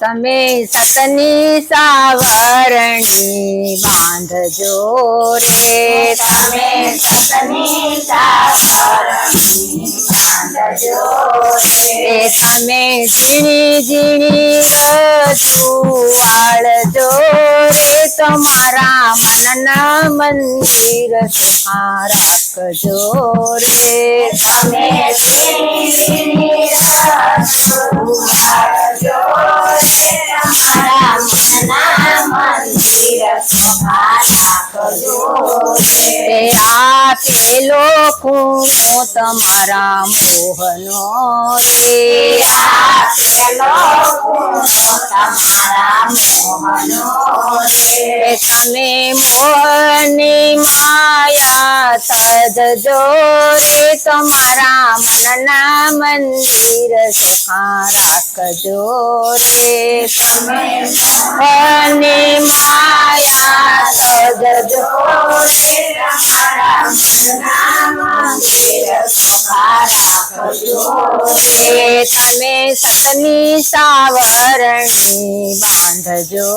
તમે સતની સાવરણી બાંધજો રે. તમે સતની સાવરણી બાંધજો તમે ઝીણી ઝીણી રજુવાળજો રે તમારા મનના મંદિર સુખા રાખજો રે તમે ઝીણી ઝીણી રજુવાળજો રે તમારા મનના મંદિર સુખા આપેલો ખૂણો તમારા મોહનો રે. તમારા મોહનો રે તમે મોહની માયા તજજો રે. તમારા મનના મંદિર સુખા રાખજો રે. તમે મોહની માયા તજજો તમે સતની સાવરણી બાંધજો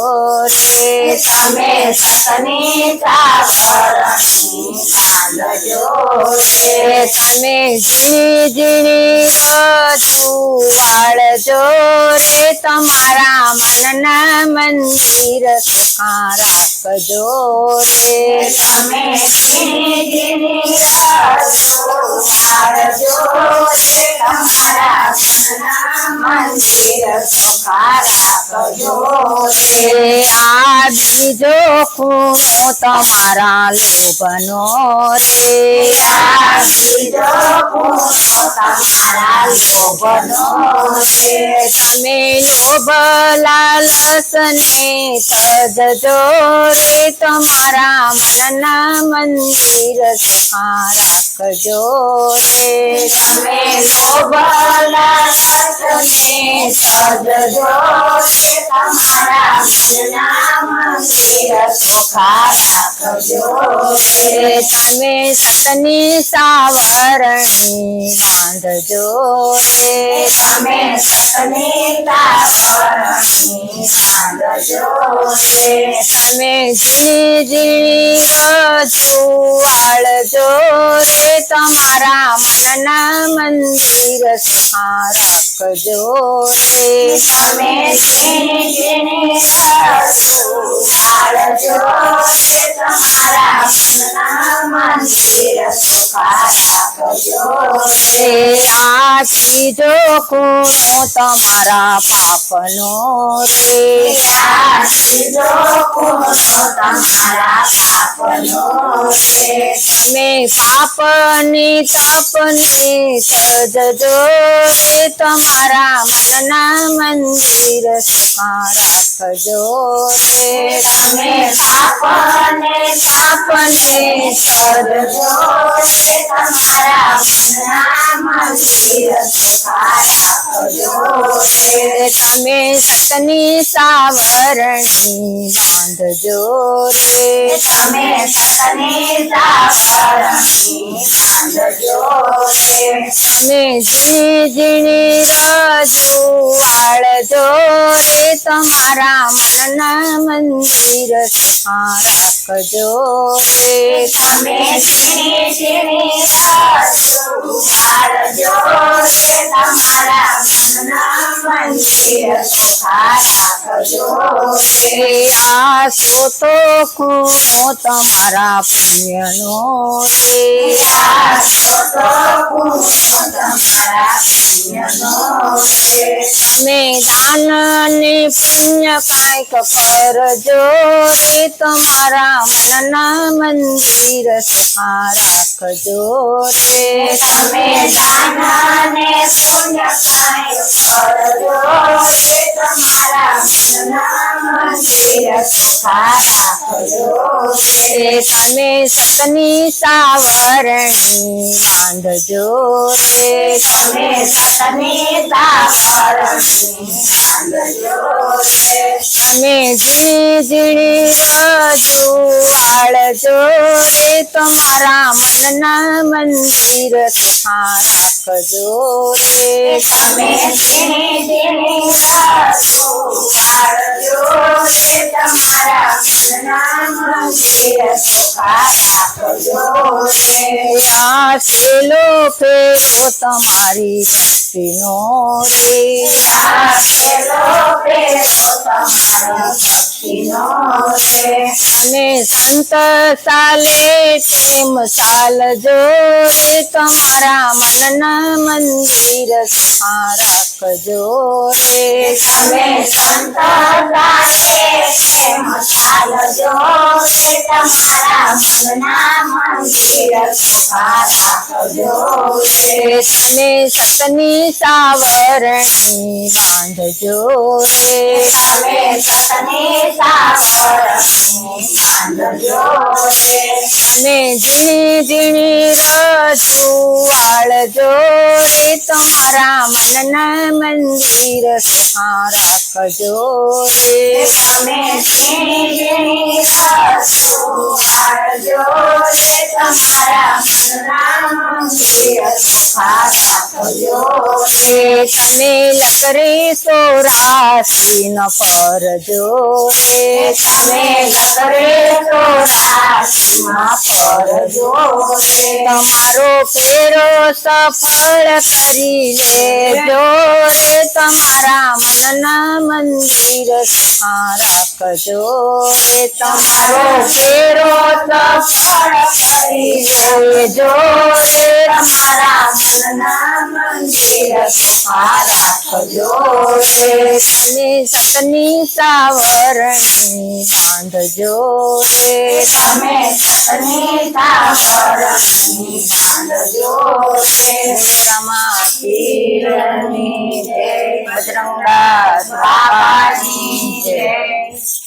રે. તમે સતની સાવરણી બાંધજો રે. તમે ઝીણી ઝીણી રજુવાળજો રે. તમારા મનના મંદિર સુખા રાખજો રે તમે રજુવાળજો રે તમારા મંદિર રાખજો રે આ બીજો ખૂણો તમારા લોભનો રે આ તમારા લોભનો રે તમે લોભ લાલસને તજજો રે તમારા મનના મંદિર સુખા રાખજો રે તમે લાલસને તજજો રે તમારા મનના મંદિર સુખા રાખજો રે તમે સતની સાવરણી બાંધજો. રે તમે સતની સાવરણી તમે ઝીણી ઝીણી રજુવાળજો રે તમારા મનના મંદિર સુખા રાખજો રે. તમે ઝીણી ઝીણી રજુવાળજો રે તમારા મનના મંદિર રે આ ત્રીજો ખૂણો તમારા પાપનો રે આ ત્રીજો ખૂણો તમારા પાપનો તમે પાપની તપને તજજો રે તમારા મનના મંદિર સુખા રાખજો રે તમે પાપને રે તમારા મનના મંદિર સુખા તમે સતની સાવરણી બાંધજો રે. તમે સતની સાવરણી બાંધજો રે. તમે ઝીણી ઝીણી રજુવાળજો રે. તમારા મનના મંદિર રાખજો રે. તમે ઝીણી ઝીણી રજુવાળજો મનના તો ખૂણો તમારા પુણ્યનો રે તમે દાન ને પુણ્ય કાંઈક કરજો રે તમારા મનના મંદિર સુખા રાખજો રે તમે દાન પુણ્ય કાંઈક કરજો રે તમારા મનના મંદિર સુખા રાખજો રે તમે સતની સાવરણી બાંધજો રે તમે સતની સાવરણી બાંધજો રે તમે ઝીણી ઝીણી રજુવાળજો રે તમારા મનના મંદિર સુખા રાખજો રે તમે પાડજો રે તમારા રાખજો ફેરો તમારી ભક્તિનો રે પેલો તમારા અને સંત ચાલે તેમ ચાલજો રે તમારા મનના મંદિર સુખા રાખજો રે તમે સંત લાગે ચાલજો રે તમારા મનના મંદિર રાખજો રે તમે સતની સાવરણી બાંધજો રે તમે સતની સાવરણી બાંધજો રે તમે ઝીણી ઝીણી રજુવાળજો રે તમારા મનના મંદિર સુખા રાખજો રે તમે તમારા મનના તમે લકરી સોરાસી ન પરજો રે તમે નગરે ચોરાસીમાં પડજો રે તમારો ફેરો સફળ કરી લેજો રે, તમારા મનના મંદિર સફા રાખજો રે, તમારો ફેરો સફળ કરી લેજો રે તમારા મનના મંદિર સુખા રાખજો રે તમે સતની સાવરણી બાંધજો રે તમે સતની સાવરણી બાંધજો રે રમા પીરની જય બજરંગા બાબાની જય